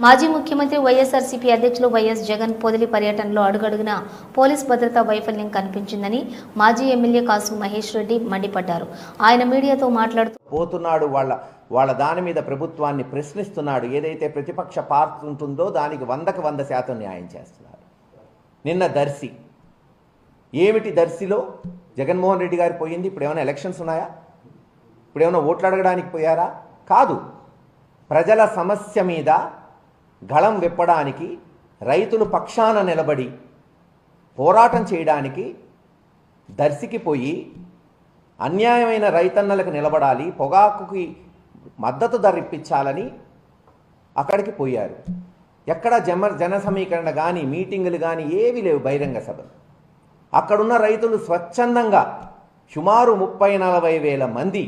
మాజీ ముఖ్యమంత్రి వైఎస్ఆర్సీపీ అధ్యక్షులు వైఎస్ జగన్ పొదిలి పర్యటనలో అడుగడుగున పోలీస్ భద్రతా వైఫల్యం కనిపించిందని మాజీ ఎమ్మెల్యే కాసు మహేష్ రెడ్డి మండిపడ్డారు. ఆయన మీడియాతో మాట్లాడుతూ పోతున్నాడు వాళ్ళ వాళ్ళ దాని మీద ప్రభుత్వాన్ని ప్రశ్నిస్తున్నాడు. ఏదైతే ప్రతిపక్ష పార్టీ ఉంటుందో దానికి వందకు వంద శాతం న్యాయం చేస్తున్నారు. నిన్న దర్శి. ఏమిటి దర్శిలో? జగన్మోహన్ రెడ్డి గారు పోయింది. ఇప్పుడు ఏమైనా ఎలక్షన్స్ ఉన్నాయా? ఇప్పుడు ఏమైనా ఓట్లు అడగడానికి పోయారా? కాదు. ప్రజల సమస్య మీద గళం విప్పడానికి రైతులు పక్షాన నిలబడి పోరాటం చేయడానికి దర్శికి పోయి అన్యాయమైన రైతన్నలకు నిలబడాలి పొగాకుకి మద్దతు ధర ఇప్పించాలని అక్కడికి పోయారు. ఎక్కడ జమ జన సమీకరణ కానీ మీటింగులు కానీ ఏవి లేవు బహిరంగ సభలు అక్కడున్న రైతులు స్వచ్ఛందంగా సుమారు ముప్పై నలభై వేల మంది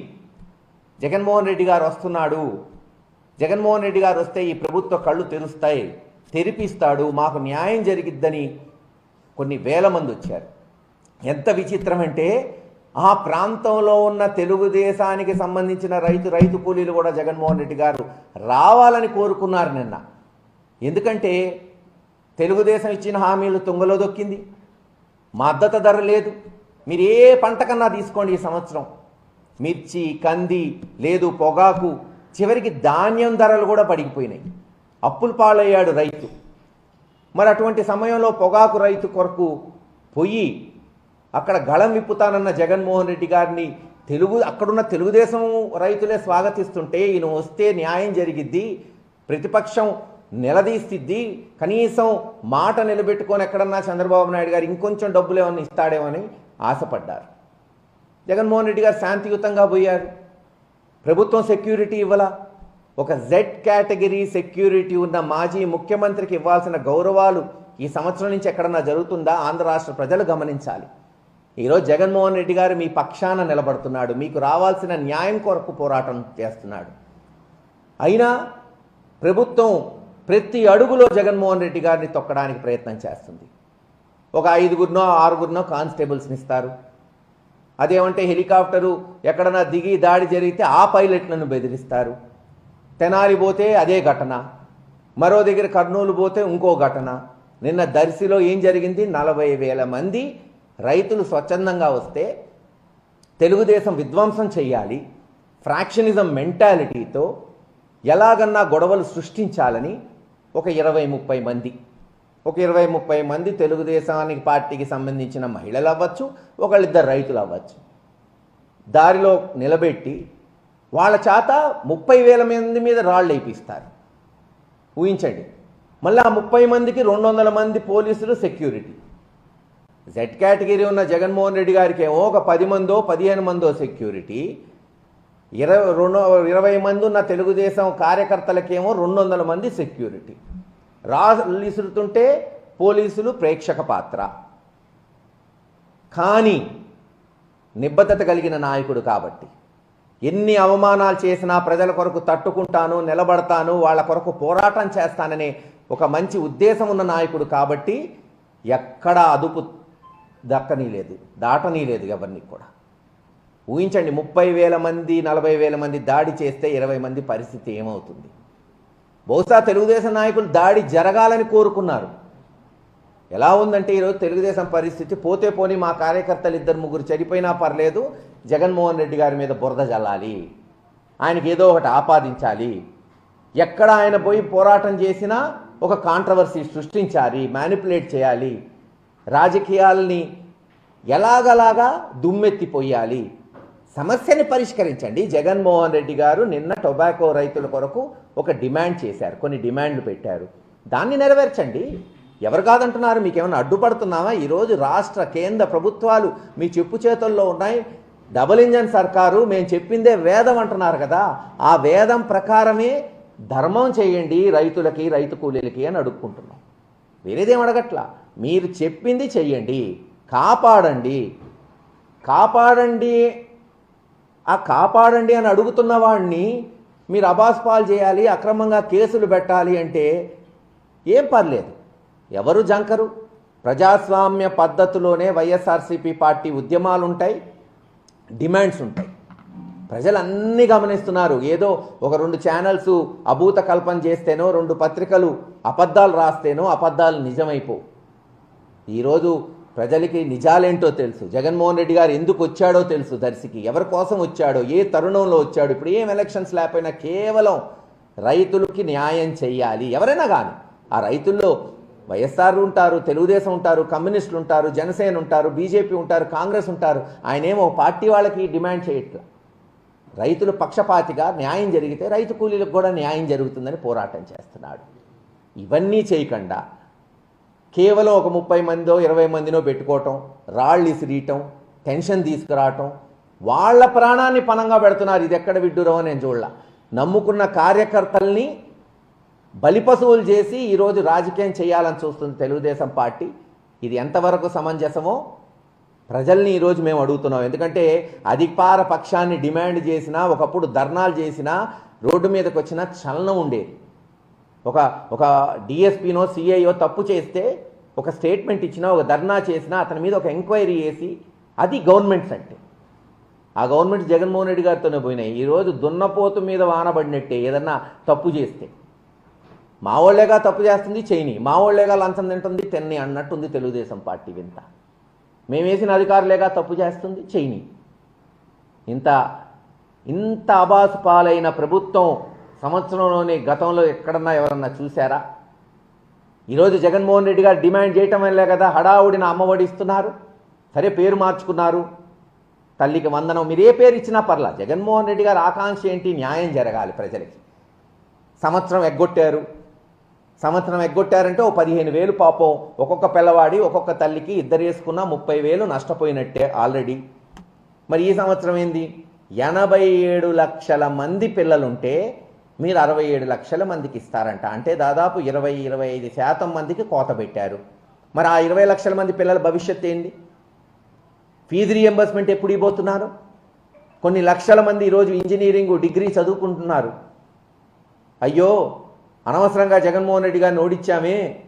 జగన్మోహన్ రెడ్డి గారు వస్తున్నాడు. జగన్మోహన్ రెడ్డి గారు వస్తే ఈ ప్రభుత్వ కళ్ళు తెరుస్తాయి తెరిపిస్తాడు మాకు న్యాయం జరిగిద్దని కొన్ని వేల మంది వచ్చారు. ఎంత విచిత్రం అంటే ఆ ప్రాంతంలో ఉన్న తెలుగుదేశానికి సంబంధించిన రైతు రైతు కూలీలు కూడా జగన్మోహన్ రెడ్డి గారు రావాలని కోరుకున్నారు నిన్న. ఎందుకంటే తెలుగుదేశం ఇచ్చిన హామీలు తుంగలో దొక్కింది. మద్దతు ధర లేదు. మీరు ఏ పంట కన్నా తీసుకోండి ఈ సంవత్సరం. మిర్చి కంది లేదు పొగాకు చివరికి ధాన్యం ధరలు కూడా పడిగిపోయినాయి. అప్పులు పాలయ్యాడు రైతు. మరి అటువంటి సమయంలో పొగాకు రైతు కొరకు పోయి అక్కడ గళం విప్పుతానన్న జగన్మోహన్ రెడ్డి గారిని తెలుగు అక్కడున్న తెలుగుదేశం రైతులే స్వాగతిస్తుంటే ఈయన వస్తే న్యాయం జరిగిద్ది ప్రతిపక్షం నిలదీస్తుంది కనీసం మాట నిలబెట్టుకొని ఎక్కడన్నా చంద్రబాబు నాయుడు గారు ఇంకొంచెం డబ్బులు ఏమన్నా ఇస్తాడేమని ఆశపడ్డారు. జగన్మోహన్ రెడ్డి గారు శాంతియుతంగా పోయారు. ప్రభుత్వం సెక్యూరిటీ ఇవ్వలా? ఒక జెడ్ కేటగిరీ సెక్యూరిటీ ఉన్న మాజీ ముఖ్యమంత్రికి ఇవ్వాల్సిన గౌరవాలు ఈ సంవత్సరం నుంచి ఎక్కడన్నా జరుగుతుందా? ఆంధ్ర రాష్ట్ర ప్రజలు గమనించాలి. ఈరోజు జగన్మోహన్ రెడ్డి గారు మీ పక్షాన నిలబడుతున్నాడు. మీకు రావాల్సిన న్యాయం కొరకు పోరాటం చేస్తున్నాడు. అయినా ప్రభుత్వం ప్రతి అడుగులో జగన్మోహన్ రెడ్డి గారిని తొక్కడానికి ప్రయత్నం చేస్తుంది. ఒక ఐదుగురినో ఆరుగురినో కానిస్టేబుల్స్ని ఇస్తారు. అదేమంటే హెలికాప్టరు ఎక్కడన్నా దిగి దాడి జరిగితే ఆ పైలట్లను బెదిరిస్తారు. తెనాలి పోతే అదే ఘటన. మరో దగ్గర కర్నూలు పోతే ఇంకో ఘటన. నిన్న దర్శిలో ఏం జరిగింది? నలభై వేల మంది రైతులు స్వచ్ఛందంగా వస్తే తెలుగుదేశం విధ్వంసం చేయాలి ఫ్రాక్షనిజం మెంటాలిటీతో ఎలాగన్నా గొడవలు సృష్టించాలని ఒక ఇరవై ముప్పై మంది ఒక ఇరవై ముప్పై మంది తెలుగుదేశానికి పార్టీకి సంబంధించిన మహిళలు అవ్వచ్చు ఒకళ్ళిద్దరు రైతులు అవ్వచ్చు. దారిలో నిలబెట్టి వాళ్ళ చేత ముప్పై వేల మంది మీద రాళ్ళు వేయిస్తారు ఊహించండి. మళ్ళీ ఆ ముప్పై మందికి రెండు వందల మంది పోలీసులు సెక్యూరిటీ. జెడ్ కేటగిరీ ఉన్న జగన్మోహన్ రెడ్డి గారికి ఏమో ఒక పది మందో పదిహేను మందో సెక్యూరిటీ. ఇరవై రెండు ఇరవై మంది ఉన్న తెలుగుదేశం కార్యకర్తలకేమో రెండు వందల మంది సెక్యూరిటీ. రాలిసురుతుంటే పోలీసులు ప్రేక్షక పాత్ర. కానీ నిబద్ధత కలిగిన నాయకుడు కాబట్టి. ఎన్ని అవమానాలు చేసినా ప్రజల కొరకు తట్టుకుంటాను నిలబడతాను వాళ్ళ కొరకు పోరాటం చేస్తాననే ఒక మంచి ఉద్దేశం ఉన్న నాయకుడు కాబట్టి ఎక్కడా అదుపు దక్కనీ లేదు దాటనీ లేదు ఎవరిని కూడా. ఊహించండి ముప్పై వేల మంది నలభై వేల మంది దాడి చేస్తే ఇరవై మంది పరిస్థితి ఏమవుతుంది? బహుశా తెలుగుదేశం నాయకులు దాడి జరగాలని కోరుకున్నారు. ఎలా ఉందంటే ఈరోజు తెలుగుదేశం పరిస్థితి పోతే పోని మా కార్యకర్తలు ఇద్దరు ముగ్గురు చనిపోయినా పర్లేదు జగన్మోహన్ రెడ్డి గారి మీద బురద జల్లాలి ఆయనకి ఏదో ఒకటి ఆపాదించాలి. ఎక్కడ ఆయన పోయి పోరాటం చేసినా ఒక కాంట్రవర్సీ సృష్టించాలి మ్యానిపులేట్ చేయాలి. రాజకీయాల్ని ఎలాగలాగా దుమ్మెత్తిపోయాలి. సమస్యని పరిష్కరించండి. జగన్మోహన్ రెడ్డి గారు నిన్న టొబాకో రైతుల కొరకు ఒక డిమాండ్ చేశారు. కొన్ని డిమాండ్లు పెట్టారు. దాన్ని నెరవేర్చండి. ఎవరు కాదంటున్నారు? మీకేమైనా అడ్డుపడుతున్నావా? ఈరోజు రాష్ట్ర కేంద్ర ప్రభుత్వాలు మీ చెప్పు చేతుల్లో ఉన్నాయి. డబుల్ ఇంజన్ సర్కారు మేము చెప్పిందే వేదం అంటున్నారు కదా. ఆ వేదం ప్రకారమే ధర్మం చేయండి రైతులకి రైతు కూలీలకి అని అడుక్కుంటున్నాం. వేరేదేం అడగట్లా? మీరు చెప్పింది చెయ్యండి. కాపాడండి. కాపాడండి ఆ కాపాడండి అని అడుగుతున్న వాడిని మీరు అబాస్పాలు చేయాలి అక్రమంగా కేసులు పెట్టాలి అంటే ఏం పర్లేదు. ఎవరు జంకరు? ప్రజాస్వామ్య పద్ధతిలోనే వైఎస్ఆర్సీపీ పార్టీ ఉద్యమాలు ఉంటాయి డిమాండ్స్ ఉంటాయి. ప్రజలు అన్నీ గమనిస్తున్నారు. ఏదో ఒక రెండు ఛానల్స్ అభూత కల్పన చేస్తేనో రెండు పత్రికలు అబద్ధాలు రాస్తేనో అబద్ధాలు నిజమైపోవు. ఈరోజు ప్రజలకి నిజాలేంటో తెలుసు. జగన్మోహన్ రెడ్డి గారు ఎందుకు వచ్చాడో తెలుసు దర్శికి. ఎవరి కోసం వచ్చాడో ఏ తరుణంలో వచ్చాడు ఇప్పుడు ఏం ఎలక్షన్స్ లేకపోయినా కేవలం రైతులకి న్యాయం చేయాలి ఎవరైనా కానీ ఆ రైతుల్లో వైఎస్ఆర్ ఉంటారు తెలుగుదేశం ఉంటారు కమ్యూనిస్టులు ఉంటారు జనసేన ఉంటారు బీజేపీ ఉంటారు కాంగ్రెస్ ఉంటారు. ఆయనేమో పార్టీ వాళ్ళకి డిమాండ్ చేయట్లా. రైతులు పక్షపాతిగా న్యాయం జరిగితే రైతు కూలీలకు కూడా న్యాయం జరుగుతుందని పోరాటం చేస్తున్నాడు. ఇవన్నీ చేయకుండా కేవలం ఒక ముప్పై మందో ఇరవై మందినో పెట్టుకోవటం రాళ్ళు ఇసిరీయటం టెన్షన్ తీసుకురావటం వాళ్ళ ప్రాణాన్ని పణంగా పెడుతున్నారు. ఇది ఎక్కడ విడ్డూరమో నేను చూడాల. నమ్ముకున్న కార్యకర్తల్ని బలిపశువులు చేసి ఈరోజు రాజకీయం చేయాలని చూస్తుంది తెలుగుదేశం పార్టీ. ఇది ఎంతవరకు సమంజసమో ప్రజల్ని ఈరోజు మేము అడుగుతున్నాం. ఎందుకంటే అధికార పక్షాన్ని డిమాండ్ చేసినా ఒకప్పుడు ధర్నాలు చేసినా రోడ్డు మీదకి వచ్చిన చలనం ఉండేది. ఒక ఒక డిఎస్పీనో సిఐఓ తప్పు చేస్తే ఒక స్టేట్మెంట్ ఇచ్చినా ఒక ధర్నా చేసినా అతని మీద ఒక ఎంక్వైరీ చేసి అది గవర్నమెంట్స్ అంటే ఆ గవర్నమెంట్ జగన్మోహన్ రెడ్డి గారితోనే పోయినాయి. ఈరోజు దున్నపోతు మీద వానబడినట్టే ఏదన్నా తప్పు చేస్తే. మా వాళ్ళేగా తప్పు చేస్తుంది చేయని. మా వాళ్ళేగా లంచం తింటుంది తెన్ని అన్నట్టుంది తెలుగుదేశం పార్టీ వింత. మేమేసిన అధికారులేగా తప్పు చేస్తుంది చేయని. ఇంత ఇంత అబాసు పాలైన ప్రభుత్వం సంవత్సరంలోనే గతంలో ఎక్కడన్నా ఎవరన్నా చూశారా? ఈరోజు జగన్మోహన్ రెడ్డి గారు డిమాండ్ చేయటం వల్లే కదా హడావుడిని అమ్మఒడి ఇస్తున్నారు. సరే పేరు మార్చుకున్నారు. తల్లికి వందనం మీరు ఏ పేరు ఇచ్చినా పర్లా జగన్మోహన్ రెడ్డి గారు ఆకాంక్ష ఏంటి? న్యాయం జరగాలి ప్రజలకి. సంవత్సరం ఎగ్గొట్టారు. సంవత్సరం ఎగ్గొట్టారంటే ఓ పదిహేను వేలు పాపం. ఒక్కొక్క పిల్లవాడి ఒక్కొక్క తల్లికి ఇద్దరు వేసుకున్న ముప్పై వేలు నష్టపోయినట్టే ఆల్రెడీ. మరి ఈ సంవత్సరం ఏంది? ఎనభై ఏడు లక్షల మంది పిల్లలుంటే మీరు అరవై ఏడు లక్షల మందికి ఇస్తారంట. అంటే దాదాపు ఇరవై ఇరవై ఐదు శాతం మందికి కోత పెట్టారు. మరి ఆ ఇరవై లక్షల మంది పిల్లల భవిష్యత్ ఏంది? ఫీజు రియంబర్స్మెంట్ ఎప్పుడు ఇవ్వబోతున్నారు? కొన్ని లక్షల మంది ఈరోజు ఇంజనీరింగ్ డిగ్రీ చదువుకుంటున్నారు. అయ్యో అనవసరంగా జగన్మోహన్ రెడ్డి గారిని ఓడిచ్చామే.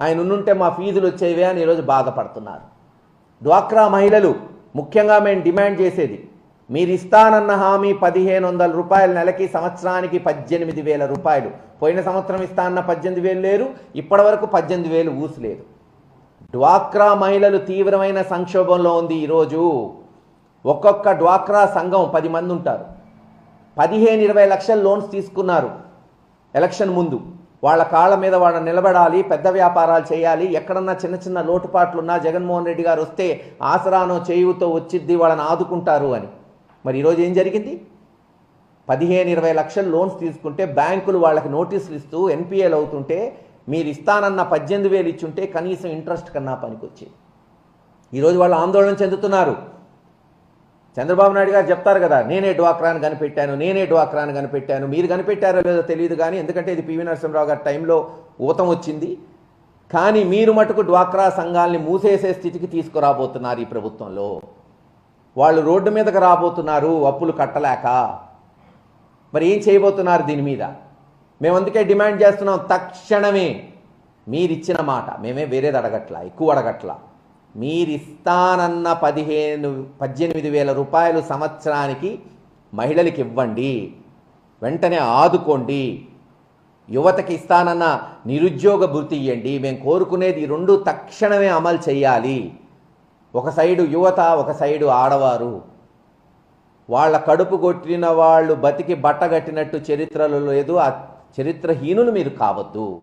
ఆయన ఉండుంటే మా ఫీజులు వచ్చేవే అని ఈరోజు బాధపడుతున్నారు. డ్వాక్రా మహిళలు ముఖ్యంగా మేము డిమాండ్ చేసేది మీరు ఇస్తానన్న హామీ పదిహేను వందల రూపాయల నెలకి సంవత్సరానికి పద్దెనిమిది వేల రూపాయలు. పోయిన సంవత్సరం ఇస్తానన్న పద్దెనిమిది వేలు లేరు ఇప్పటి వరకు పద్దెనిమిది వేలు ఊసలేదు డ్వాక్రా మహిళలు తీవ్రమైన సంక్షోభంలో ఉంది ఈరోజు. ఒక్కొక్క డ్వాక్రా సంఘం పది మంది ఉంటారు. పదిహేను ఇరవై లక్షల లోన్స్ తీసుకున్నారు ఎలక్షన్ ముందు. వాళ్ళ కాళ్ళ మీద వాళ్ళ నిలబడాలి పెద్ద వ్యాపారాలు చేయాలి. ఎక్కడన్నా చిన్న చిన్న లోటుపాట్లున్నా జగన్మోహన్ రెడ్డి గారు వస్తే ఆసరానో చేయుతో వచ్చిద్ది వాళ్ళని ఆదుకుంటారు అని. మరి ఈరోజు ఏం జరిగింది? పదిహేను ఇరవై లక్షల లోన్స్ తీసుకుంటే బ్యాంకులు వాళ్ళకి నోటీసులు ఇస్తూ ఎన్పిఎలు అవుతుంటే మీరు ఇస్తానన్న పద్దెనిమిది వేలు ఇచ్చుంటే కనీసం ఇంట్రెస్ట్ కన్నా పనికొచ్చేది. ఈరోజు వాళ్ళు ఆందోళన చెందుతున్నారు. చంద్రబాబు నాయుడు గారు చెప్తారు కదా నేనే డ్వాక్రాని కనిపెట్టాను నేనే డ్వాక్రాని కనిపెట్టాను మీరు కనిపెట్టారో లేదో తెలియదు కానీ ఎందుకంటే ఇది పివి నరసింహరావు గారి టైంలో ఊతం వచ్చింది. కానీ మీరు మటుకు డ్వాక్రా సంఘాల్ని మూసేసే స్థితికి తీసుకురాబోతున్నారు ఈ ప్రభుత్వంలో. వాళ్ళు రోడ్డు మీదకి రాబోతున్నారు అప్పులు కట్టలేక. మరి ఏం చేయబోతున్నారు దీని మీద? మేము అందుకే డిమాండ్ చేస్తున్నాం తక్షణమే మీరిచ్చిన మాట. మేమే వేరేది అడగట్లా ఎక్కువ అడగట్లా. మీరిస్తానన్న పదిహేను పద్దెనిమిది వేల రూపాయలు సంవత్సరానికి మహిళలకి ఇవ్వండి. వెంటనే ఆదుకోండి. యువతకి ఇస్తానన్న నిరుద్యోగ భృతి ఇవ్వండి మేము కోరుకునేది ఈ రెండు తక్షణమే అమలు చేయాలి. ఒక సైడు యువత ఒక సైడు ఆడవారు. వాళ్ళ కడుపు కొట్టిన వాళ్ళు బతికి బట్టగట్టినట్టు చరిత్రలో లేదు. ఆ చరిత్రహీనులు మీరు కావద్దు.